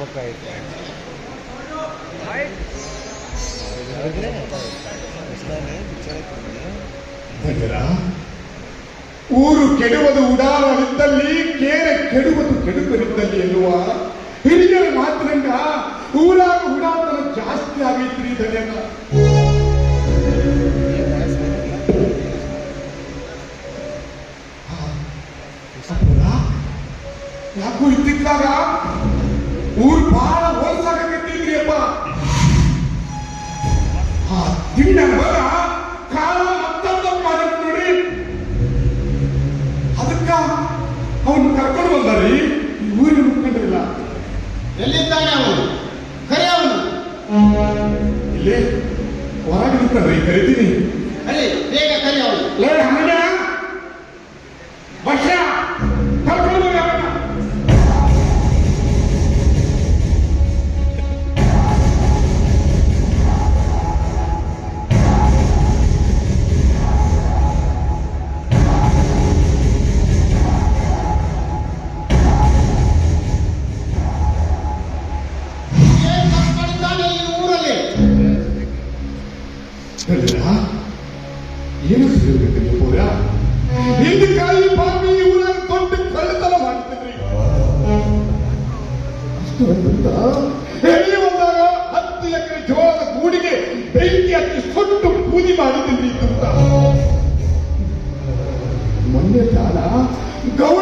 ಒಂದು ಊರು ಕೆಡುವುದು ಉಡಾರವಿದ್ದಲ್ಲಿ, ಕೇರೆ ಕೆಡುವುದು ಕೆಡುಕರಿದ್ದಲ್ಲಿ ಎನ್ನುವ ಹಿರಿಯರ ಮಾತಿನಿಂದ ಊರಾಗ ಉಡಾತನ ಜಾಸ್ತಿ ಆಗೈತ್ರಿ ಧನ್ಯವಾದ ಯಾಕೂ ಇದ್ದಿದ್ದಾಗ ಬಹಳ ಹೋಲ್ಸಾಗತ್ತಿದ್ರಿ ಅಪ್ಪ ಆ ತಿಂಡ ಬರ ಕಾಲ ಮತ್ತೊಂದು ಮಾಡಿದ್ ನೋಡಿ. ಅದಕ್ಕ ಅವನು ಕರ್ಕೊಂಡು ಬಂದಾರಿ. ಈ ಊರಿನ ಮುಖಂಡರಿಲ್ಲ. ಎಲ್ಲಿದ್ದಾನೆ ಅವನು? ಕರೆ ಅವನು? ಇಲ್ಲಿ ಹೊರಗೆ ನಿಂತಾನ್ರಿ ಕರಿತೀನಿ. ಏನು ಸಿಗಬೇಕು ನೀವು ಹಿಂದೆ ಕಾಯಿ ಪಾಪಿ ಊರಾಗ ದೊಡ್ಡ ಕಳ್ಳತನ ಮಾಡ್ತಿದ್ರಿ. ಅಷ್ಟು ಅಂತ ಹೇಳಿ ಬಂದಾಗ ಹತ್ತು ಎಕರೆ ಜೋಳದ ಗೂಡಿಗೆ ಬೆಂಕಿ ಹಚ್ಚಿ ಸುಟ್ಟು ಪೂಜಿ ಮಾಡಿದ್ರಿ ಅಂತ. ಮೊನ್ನೆ ಕಾಲ ಗೌಡು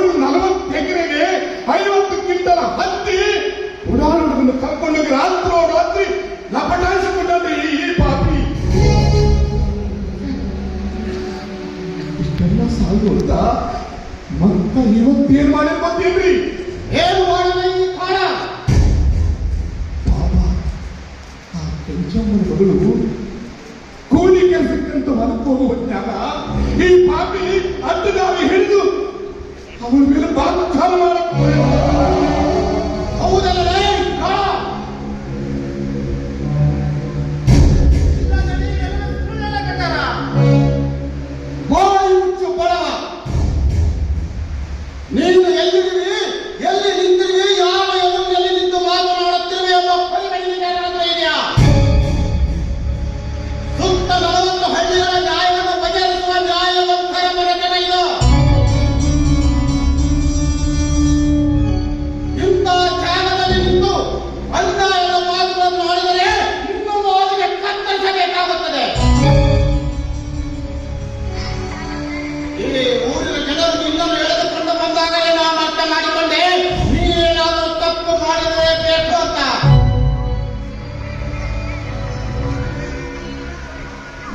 ಬಂದೇನ್ರಿ ಏನು ಮಾಡಿದ ಈ ಕಾಣ ಆ ಕೆಂಚಮ್ಮನ ಮಗಳು ಕೂಲಿ ಕೆಲಸಕ್ಕಂತ ಹೊರಗೆ ಹೋಗುವ ಹೊತ್ನ್ಯಾಗ ಈ ಪಾಪಿ ಅಡ್ಡದಾರಿ ಹಿಡಿದು ಅವನ ಮೇಲೆ ಬಾತ್ಕಾಲ ಮಾಡಕ್ಕೆ ಹೌದಲ್ಲ ಈ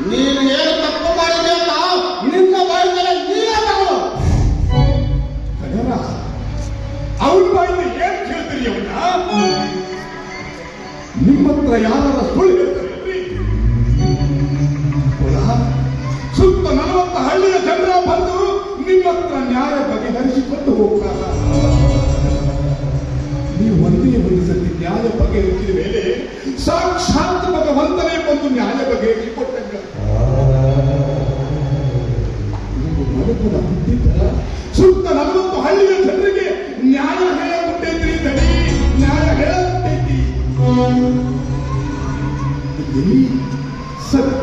ನೀನು ಏನು ತಪ್ಪು ಮಾಡಿದೆ ಅಂತ ನಿನ್ನ ಬಾಯಿದರೆ ನೀನೇ ತಗೋ ಅವನ ಬಾಯಿಂದ ಏನ್ ಕೇಳ್ತೀರಿ ಅವನ್ನ ನಿಮ್ಮ ಹತ್ರ ಯಾರ ಸುಳ್ಳು? ಸುತ್ತ ನಲವತ್ತ ಹಳ್ಳಿಯ ಜನರ ಬಂದು ನಿಮ್ಮ ಹತ್ರ ನ್ಯಾಯ ಬಗೆಹರಿಸಿಕೊಂಡು ಹೋಗ್ತಾರ. ನೀವು ಒಂದೇ ಒಂದು ಸತಿ ನ್ಯಾಯ ಬಗೆಹರಿಸಿದ ಮೇಲೆ ಸಾಕ್ಷಾತ್ ಭಗವಂತನೇ ಬಂದು ನ್ಯಾಯ ಬಗೆಹರಿಸಿಕೊಟ್ಟಂಗ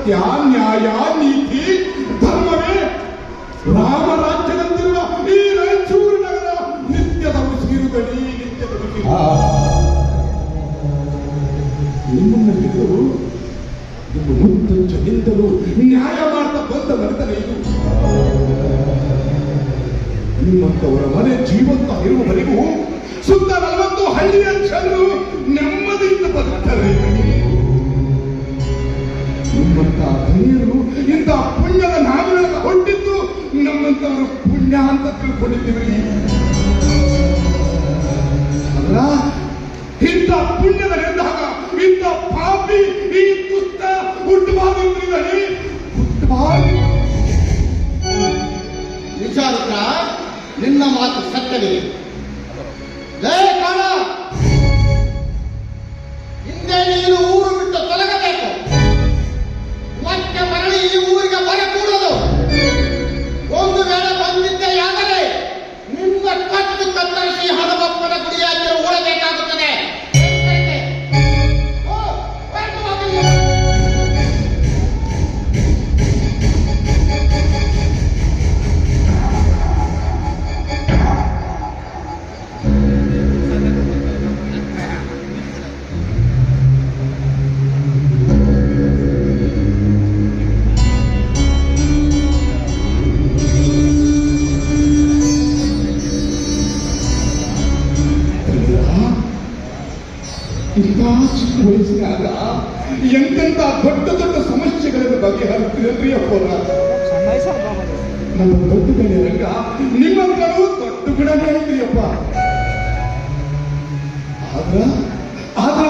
ಸತ್ಯ ನ್ಯಾಯ ನೀತಿ ಧರ್ಮವೇ ರಾಮರಾಜ್ಯದಂತಿರುವ ಈ ರಾಯಚೂರು ನಗರ ನಿತ್ಯದ ಉಸಿರುದಡಿ ನಿತ್ಯದ ಉಸಿರು. ನಿಮ್ಮನ್ನ ನಿಮ್ಮ ಮುತ್ತಂಚದಿಂದಲೂ ನ್ಯಾಯ ಮಾಡ್ತಾ ಬಂದ ನಡತನೆ ಇದು. ನಿಮ್ಮಂತವರ ಮನೆ ಜೀವಂತ ಇರುವವರೆಗೂ ಸುತ್ತ ನಲವತ್ತು ಹಳ್ಳಿಯ ಜನರು ನೆಮ್ಮದಿಯಿಂದ ಬದುಕ್ತಾರೆ. ನಿಮ್ಮಂತ ಧನಿಯರು ಇಂತಹ ಪುಣ್ಯದ ನಾವಿನೊಳಗ ಹೊಂಟಿದ್ದು ನಮ್ಮಂತವರು ಪುಣ್ಯ ಅಂತ ತಿಳ್ಕೊಂಡಿದ್ದೀವಿ. ವಯಸ್ಸಿನಾಗ ಎಂತೆಂಥ ದೊಡ್ಡ ದೊಡ್ಡ ಸಮಸ್ಯೆಗಳನ್ನು ಬಗೆಹರಿಸ್ತೀರಲ್ರಿ ಅಪ್ಪರ ನಮ್ಮ ದೊಡ್ಡ ಗಣಿ ರಂಗ ನಿಮ್ಮ ಹತ್ರನೂ ದೊಡ್ಡ ಗುಣನೇ ಐತ್ರಿ ಅಪ್ಪ ಆದ್ರ